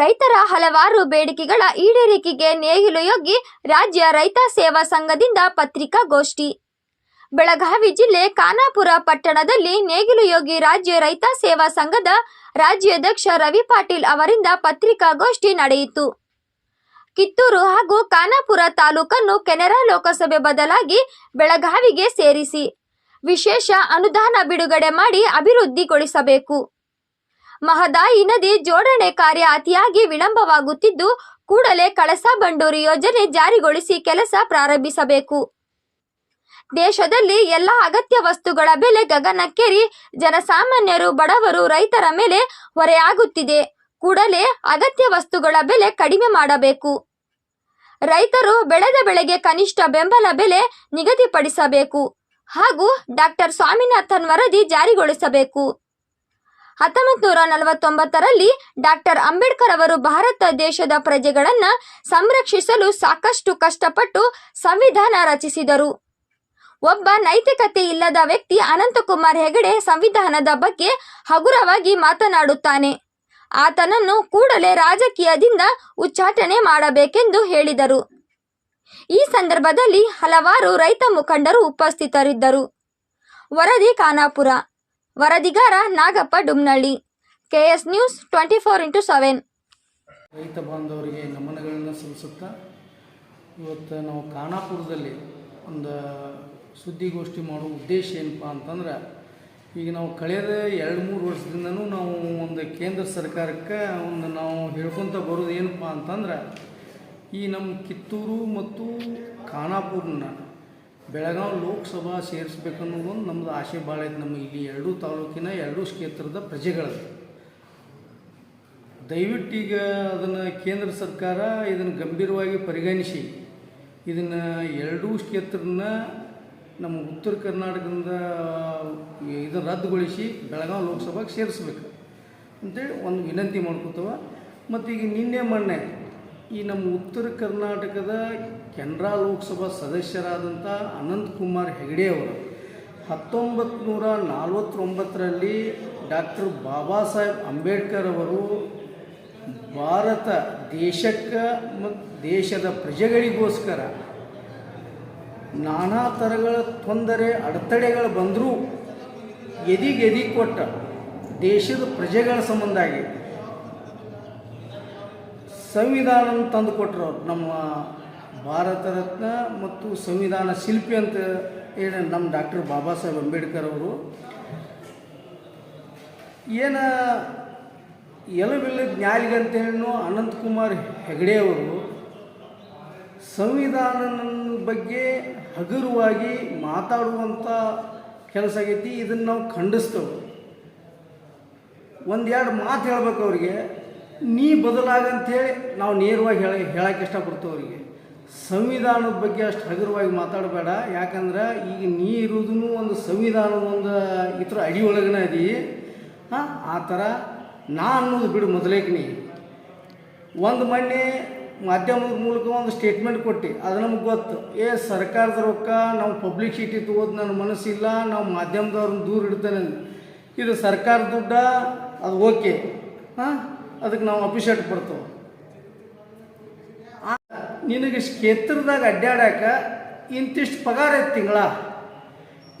ರೈತರ ಹಲವಾರು ಬೇಡಿಕೆಗಳ ಈಡೇರಿಕೆಗೆ ನೇಗಿಲು ಯೋಗಿ ರಾಜ್ಯ ರೈತ ಸೇವಾ ಸಂಘದಿಂದ ಪತ್ರಿಕಾಗೋಷ್ಠಿ. ಬೆಳಗಾವಿ ಜಿಲ್ಲೆ ಖಾನಾಪುರ ಪಟ್ಟಣದಲ್ಲಿ ನೇಗಿಲು ಯೋಗಿ ರಾಜ್ಯ ರೈತ ಸೇವಾ ಸಂಘದ ರಾಜ್ಯಾಧ್ಯಕ್ಷ ರವಿ ಪಾಟೀಲ್ ಅವರಿಂದ ಪತ್ರಿಕಾಗೋಷ್ಠಿ ನಡೆಯಿತು. ಕಿತ್ತೂರು ಹಾಗೂ ಖಾನಾಪುರ ತಾಲೂಕನ್ನು ಕೆನರಾ ಲೋಕಸಭೆ ಬದಲಾಗಿ ಬೆಳಗಾವಿಗೆ ಸೇರಿಸಿ. ವಿಶೇಷ ಅನುದಾನ ಬಿಡುಗಡೆ ಮಾಡಿ ಅಭಿವೃದ್ಧಿಗೊಳಿಸಬೇಕು. ಮಹದಾಯಿ ನದಿ ಜೋಡಣೆ ಕಾರ್ಯ ಅತಿಯಾಗಿ ವಿಳಂಬವಾಗುತ್ತಿದ್ದು, ಕೂಡಲೇ ಕಳಸಾ ಬಂಡೂರಿ ಯೋಜನೆ ಜಾರಿಗೊಳಿಸಿ ಕೆಲಸ ಪ್ರಾರಂಭಿಸಬೇಕು. ದೇಶದಲ್ಲಿ ಎಲ್ಲ ಅಗತ್ಯ ವಸ್ತುಗಳ ಬೆಲೆ ಗಗನಕ್ಕೇರಿ, ಜನಸಾಮಾನ್ಯರು, ಬಡವರು, ರೈತರ ಮೇಲೆ ಹೊರೆಯಾಗುತ್ತಿದೆ. ಕೂಡಲೇ ಅಗತ್ಯ ವಸ್ತುಗಳ ಬೆಲೆ ಕಡಿಮೆ ಮಾಡಬೇಕು. ರೈತರು ಬೆಳೆದ ಬೆಳೆಗೆ ಕನಿಷ್ಠ ಬೆಂಬಲ ಬೆಲೆ ನಿಗದಿಪಡಿಸಬೇಕು. ಹಾಗೂ ಡಾಕ್ಟರ್ ಸ್ವಾಮಿನಾಥನ್ ವರದಿ ಜಾರಿಗೊಳಿಸಬೇಕು. ಹತ್ತೊಂಬತ್ತು ನೂರ ನಲವತ್ತೊಂಬತ್ತರಲ್ಲಿ ಡಾಕ್ಟರ್ ಅಂಬೇಡ್ಕರ್ ಅವರು ಭಾರತ ದೇಶದ ಪ್ರಜೆಗಳನ್ನ ಸಂರಕ್ಷಿಸಲು ಸಾಕಷ್ಟು ಕಷ್ಟಪಟ್ಟು ಸಂವಿಧಾನ ರಚಿಸಿದರು. ಒಬ್ಬ ನೈತಿಕತೆ ಇಲ್ಲದ ವ್ಯಕ್ತಿ ಅನಂತಕುಮಾರ್ ಹೆಗಡೆ ಸಂವಿಧಾನದ ಬಗ್ಗೆ ಹಗುರವಾಗಿ ಮಾತನಾಡುತ್ತಾನೆ. ಆತನನ್ನು ಕೂಡಲೇ ರಾಜಕೀಯದಿಂದ ಉಚ್ಚಾಟನೆ ಮಾಡಬೇಕೆಂದು ಹೇಳಿದರು. ಈ ಸಂದರ್ಭದಲ್ಲಿ ಹಲವಾರು ರೈತ ಮುಖಂಡರು ಉಪಸ್ಥಿತರಿದ್ದರು. ವರದಿ Khanapur ವರದಿಗಾರ Nagappa Dumnalli. KS news twenty four into seven. ರೈತ ಬಾಂಧವರಿಗೆ ನಮನಗಳನ್ನು ಸಲ್ಲಿಸುತ್ತಾ ಇವತ್ತು ನಾವು ಖಾನಾಪುರದಲ್ಲಿ ಒಂದು ಸುದ್ದಿಗೋಷ್ಠಿ ಮಾಡೋ ಉದ್ದೇಶ ಏನಪ್ಪ ಅಂತಂದ್ರೆ, ಈಗ ನಾವು ಕಳೆದ ಎರಡು ಮೂರು ವರ್ಷದಿಂದನೂ ನಾವು ಒಂದು ಕೇಂದ್ರ ಸರ್ಕಾರಕ್ಕೆ ಒಂದು ನಾವು ಹೇಳ್ಕೊತ ಬರೋದು ಏನಪ್ಪ ಅಂತಂದ್ರೆ, ಈ ನಮ್ಮ ಕಿತ್ತೂರು ಮತ್ತು ಖಾನಾಪುರನ ಬೆಳಗಾವಿ ಲೋಕಸಭಾ ಸೇರಿಸ್ಬೇಕನ್ನೋದು ಒಂದು ನಮ್ಮದು ಆಸೆ ಭಾಳ ಐತೆ. ನಮ್ಮ ಇಲ್ಲಿ ಎರಡೂ ತಾಲೂಕಿನ ಎರಡೂ ಕ್ಷೇತ್ರದ ಪ್ರಜೆಗಳದ್ದು ದಯವಿಟ್ಟು ಈಗ ಅದನ್ನು ಕೇಂದ್ರ ಸರ್ಕಾರ ಇದನ್ನು ಗಂಭೀರವಾಗಿ ಪರಿಗಣಿಸಿ. ಇದನ್ನು ಎರಡೂ ಕ್ಷೇತ್ರನ ನಮ್ಮ ಉತ್ತರ ಕರ್ನಾಟಕದಿಂದ ಇದನ್ನು ರದ್ದುಗೊಳಿಸಿ ಬೆಳಗಾವಿ ಲೋಕಸಭೆಗೆ ಸೇರಿಸ್ಬೇಕು. ಅಂತೇಳಿ ಒಂದು ವಿನಂತಿ ಮಾಡ್ಕೊತವ. ಮತ್ತು ಈಗ ನಿನ್ನೆ ಮೊನ್ನೆ ಈ ನಮ್ಮ ಉತ್ತರ ಕರ್ನಾಟಕದ ಕೆನರಾ ಲೋಕಸಭಾ ಸದಸ್ಯರಾದಂಥ ಅನಂತಕುಮಾರ್ ಹೆಗಡೆ ಅವರು ಹತ್ತೊಂಬತ್ತು ನೂರ ನಲ್ವತ್ತೊಂಬತ್ತರಲ್ಲಿ ಡಾಕ್ಟರ್ ಬಾಬಾ ಸಾಹೇಬ್ ಅಂಬೇಡ್ಕರ್ ಅವರು ಭಾರತ ದೇಶಕ್ಕೆ ಮತ್ತು ದೇಶದ ಪ್ರಜೆಗಳಿಗೋಸ್ಕರ ನಾನಾ ಥರಗಳ ತೊಂದರೆ, ಅಡೆತಡೆಗಳು ಬಂದರೂ ಎದಿಗೆದಿ ಕೊಟ್ಟ ದೇಶದ ಪ್ರಜೆಗಳ ಸಂಬಂಧಾಗಿ ಸಂವಿಧಾನ ತಂದು ಕೊಟ್ಟರು ನಮ್ಮ ಭಾರತ ರತ್ನ ಮತ್ತು ಸಂವಿಧಾನ ಶಿಲ್ಪಿ ಅಂತ ಏನು ನಮ್ಮ ಡಾಕ್ಟರ್ ಬಾಬಾ ಸಾಹೇಬ್ ಅಂಬೇಡ್ಕರ್ ಅವರು. ಏನ ಎಲವಿಲ್ಲ ಜ್ಞಾನಿಗೆ ಅಂತೇಳಿ ಅನಂತಕುಮಾರ್ ಹೆಗಡೆ ಅವರು ಸಂವಿಧಾನದ ಬಗ್ಗೆ ಹಗುರವಾಗಿ ಮಾತಾಡುವಂಥ ಕೆಲಸ ಆಗೈತಿ, ಇದನ್ನು ನಾವು ಖಂಡಿಸ್ತೇವೆ. ಒಂದೆರಡು ಮಾತು ಹೇಳ್ಬೇಕು ಅವ್ರಿಗೆ. ನೀ ಬದಲಾಗಂತೇಳಿ ನಾವು ನೇರವಾಗಿ ಹೇಳ, ಹೇಳಕ್ಕೆ ಇಷ್ಟಪಡ್ತೇವೆ ಅವರಿಗೆ. ಸಂವಿಧಾನದ ಬಗ್ಗೆ ಅಷ್ಟು ಹಗುರವಾಗಿ ಮಾತಾಡಬೇಡ. ಯಾಕಂದ್ರೆ ಈಗ ನೀ ಇರೋದೂ ಒಂದು ಸಂವಿಧಾನದ ಒಂದು ಇತರ ಅಡಿ ಒಳಗನ ಅದಿ. ಹಾಂ, ಆ ಥರ ನಾ ಅನ್ನೋದು ಬಿಡು ಮೊದಲೇಕೆ ನೀ. ಒಂದು ಮೊನ್ನೆ ಮಾಧ್ಯಮದ ಮೂಲಕ ಒಂದು ಸ್ಟೇಟ್ಮೆಂಟ್ ಕೊಟ್ಟು. ಅದು ನಮ್ಗೆ ಗೊತ್ತು. ಏ, ಸರ್ಕಾರದ ರೊಕ್ಕ ನಾವು ಪಬ್ಲಿಸಿಟಿ ತಗೋದು ನನ್ನ ಮನಸ್ಸಿಲ್ಲ, ನಾವು ಮಾಧ್ಯಮದವ್ರನ್ನ ದೂರ ಇಡ್ತೇನೆ ಇದು ಸರ್ಕಾರ ದುಡ್ಡ? ಅದು ಓಕೆ. ಹಾಂ? ಅದಕ್ಕೆ ನಾವು ಅಪ್ರಿಷಿಯೇಟ್ ಕೊಡ್ತೇವೆ. ನಿನಗೆ ಕ್ಷೇತ್ರದಾಗ ಅಡ್ಡಾಡಕ ಇಂತಿಷ್ಟು ಪಗಾರ ಐತೆ ತಿಂಗಳ.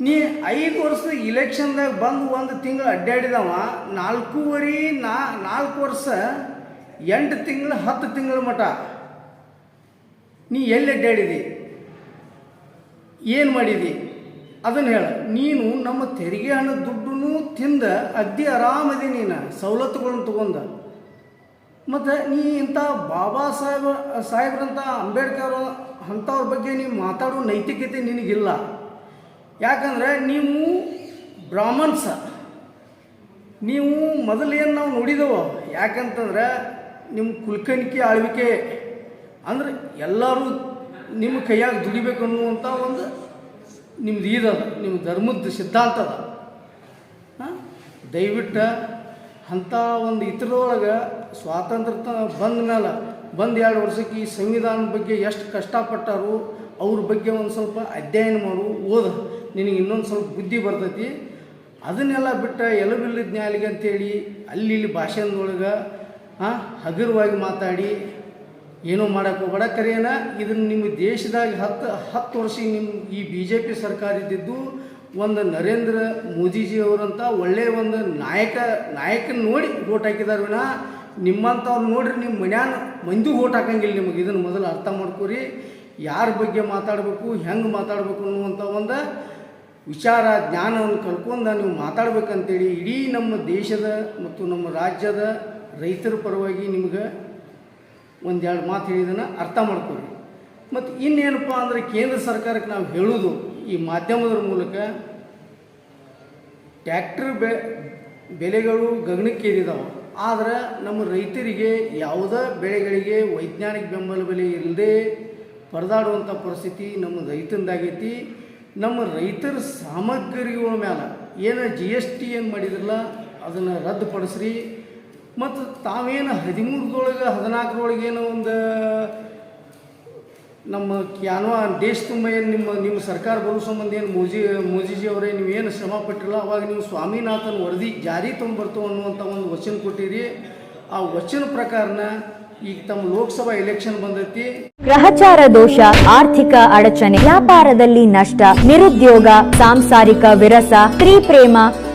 ನೀ ಐದು ವರ್ಷ ಇಲೆಕ್ಷನ್ದಾಗ ಬಂದು ಒಂದು ತಿಂಗಳು ಅಡ್ಡಾಡಿದವ ನಾಲ್ಕೂವರೆ ನಾ, ನಾಲ್ಕು ವರ್ಷ ಎಂಟು ತಿಂಗಳು, ಹತ್ತು ತಿಂಗಳ ಮಟ ನೀ ಎಲ್ಲಿ ಅಡ್ಡಾಡಿದಿ ಏನು ಮಾಡಿದಿ? ಅದನ್ನು ಹೇಳ. ನೀನು ನಮ್ಮ ತೆರಿಗೆ ಹಣದ ದುಡ್ಡನ್ನು ತಿಂದ ಅಗ್ದಿ ಆರಾಮದಿ ನೀನು, ಸವಲತ್ತುಗಳನ್ನು ತಗೊಂಡ. ಮತ್ತು ನೀ ಇಂಥ ಬಾಬಾ ಸಾಹೇಬ, ಸಾಹೇಬ್ರಂಥ ಅಂಬೇಡ್ಕರ್ ಅಂಥವ್ರ ಬಗ್ಗೆ ನೀವು ಮಾತಾಡೋ ನೈತಿಕತೆ ನಿನಗಿಲ್ಲ. ಯಾಕಂದರೆ ನೀವು ಬ್ರಾಹ್ಮಣ್ಸ. ನೀವು ಮೊದಲೇನು ನಾವು ನೋಡಿದೆವು. ಯಾಕಂತಂದ್ರೆ ನಿಮ್ಮ ಕುಲ್ಕನಿಕೆ ಆಳ್ವಿಕೆ ಅಂದ್ರೆ ಎಲ್ಲರೂ ನಿಮ್ಮ ಕೈಯಾಗ ದುಡಿಬೇಕು ಅನ್ನುವಂಥ ಒಂದು ನಿಮ್ದು ಇದದ ನಿಮ್ಮ ಧರ್ಮದ ಸಿದ್ಧಾಂತ ಅದ. ದಯವಿಟ್ಟು ಅಂಥ ಒಂದು ಇತರದೊಳಗೆ ಸ್ವಾತಂತ್ರ್ಯ ಬಂದ ಮೇಲೆ ಬಂದು ಎರಡು ವರ್ಷಕ್ಕೆ ಈ ಸಂವಿಧಾನದ ಬಗ್ಗೆ ಎಷ್ಟು ಕಷ್ಟಪಟ್ಟಾರು, ಅವ್ರ ಬಗ್ಗೆ ಒಂದು ಸ್ವಲ್ಪ ಅಧ್ಯಯನ ಮಾಡು, ಓದ. ನಿನಗೆ ಇನ್ನೊಂದು ಸ್ವಲ್ಪ ಬುದ್ಧಿ ಬರ್ತೈತಿ. ಅದನ್ನೆಲ್ಲ ಬಿಟ್ಟು ಎಲುಬಿಲ್ಲ ಜ್ಞಾಲಿಗೆ ಅಂತೇಳಿ ಅಲ್ಲಿ ಇಲ್ಲಿ ಭಾಷಣದೊಳಗೆ ಹಗುರವಾಗಿ ಮಾತಾಡಿ, ಏನೂ ಮಾಡೋಕ್ಕೆ ಹೋಗಬೇಡ ಕರೆಯನ ಇದನ್ನು ನಿಮ್ಮ ದೇಶದಾಗ ಹತ್ತು ಹತ್ತು ವರ್ಷ ನಿಮ್ಮ ಈ ಬಿ ಜೆ ಪಿ ಸರ್ಕಾರ ಇದ್ದಿದ್ದು ಒಂದು ನರೇಂದ್ರ ಮೋದಿಜಿಯವರಂಥ ಒಳ್ಳೆಯ ಒಂದು ನಾಯಕ, ನಾಯಕನ ನೋಡಿ ಓಟ್ ಹಾಕಿದಾರ ವಿನ ನಿಮ್ಮಂಥವ್ರು ನೋಡ್ರಿ ನಿಮ್ಮ ಮನ್ಯಾನ ಮಂದಿ ಓಟ್ ಹಾಕಂಗಿಲ್ಲ ನಿಮಗೆ. ಇದನ್ನು ಮೊದಲು ಅರ್ಥ ಮಾಡ್ಕೊರಿ. ಯಾರ ಬಗ್ಗೆ ಮಾತಾಡಬೇಕು, ಹೆಂಗೆ ಮಾತಾಡಬೇಕು ಅನ್ನುವಂಥ ಒಂದು ವಿಚಾರ, ಜ್ಞಾನವನ್ನು ಕಲ್ಕೊಂಡು ನೀವು ಮಾತಾಡ್ಬೇಕಂತೇಳಿ ಇಡೀ ನಮ್ಮ ದೇಶದ ಮತ್ತು ನಮ್ಮ ರಾಜ್ಯದ ರೈತರ ಪರವಾಗಿ ನಿಮ್ಗೆ ಒಂದೆರಡು ಮಾತು ಹೇಳಿದನ್ನು ಅರ್ಥ ಮಾಡ್ಕೊರಿ. ಮತ್ತು ಇನ್ನೇನಪ್ಪ ಅಂದರೆ ಕೇಂದ್ರ ಸರ್ಕಾರಕ್ಕೆ ನಾವು ಹೇಳೋದು ಈ ಮಾಧ್ಯಮದ ಮೂಲಕ ಟ್ಯಾಕ್ಟ್ರ್ ಬೆ, ಬೆಲೆಗಳು ಗಗನಕ್ಕೇರಿದಾವೆ. ಆದರೆ ನಮ್ಮ ರೈತರಿಗೆ ಯಾವುದೇ ಬೆಳೆಗಳಿಗೆ ವೈಜ್ಞಾನಿಕ ಬೆಂಬಲ ಬೆಲೆ ಇಲ್ಲದೆ ಪರದಾಡುವಂಥ ಪರಿಸ್ಥಿತಿ ನಮ್ಮ ರೈತಂದಾಗೈತಿ. ನಮ್ಮ ರೈತರ ಸಾಮಗ್ರಿಗಳ ಮೇಲೆ ಏನು ಜಿ ಎಸ್ ಟಿ ಏನು ಮಾಡಿದ್ರಲ್ಲ, ಅದನ್ನು ರದ್ದುಪಡಿಸ್ರಿ. ಮತ್ತು ತಾವೇನು ಹದಿಮೂರದೊಳಗೆ ಹದಿನಾಲ್ಕರೊಳಗೆ ಏನೋ ಒಂದು ನಮ್ಮ ಕ್ಯಾನ್ವಾ ದೇಶ ತುಂಬ ಏನು ನಿಮ್ಮ ನಿಮ್ಮ ಸರ್ಕಾರ ಬರೋ ಸಂಬಂಧ ಏನು ಮೋಜಿ, ಮೋಜಿಜಿ ಅವರೇ ನೀವು ಏನು ಶ್ರಮ ಪಟ್ಟಿರಲ್ಲ, ಅವಾಗ ನೀವು ಸ್ವಾಮಿನಾಥನ್ ವರದಿ ಜಾರಿ ತೊಗೊಂಬರ್ತು ಅನ್ನುವಂಥ ಒಂದು ವಚನ ಕೊಟ್ಟಿರಿ. ಆ ವಚನ ಪ್ರಕಾರನ ಈಗ ತಮ್ಮ ಲೋಕಸಭಾ ಎಲೆಕ್ಷನ್ ಬಂದೈತಿ. ಗ್ರಹಚಾರ ದೋಷ, ಆರ್ಥಿಕ ಅಡಚಣೆ, ವ್ಯಾಪಾರದಲ್ಲಿ ನಷ್ಟ, ನಿರುದ್ಯೋಗ, ಸಾಂಸಾರಿಕ ವಿರಸ, ಸ್ತ್ರೀ ಪ್ರೇಮ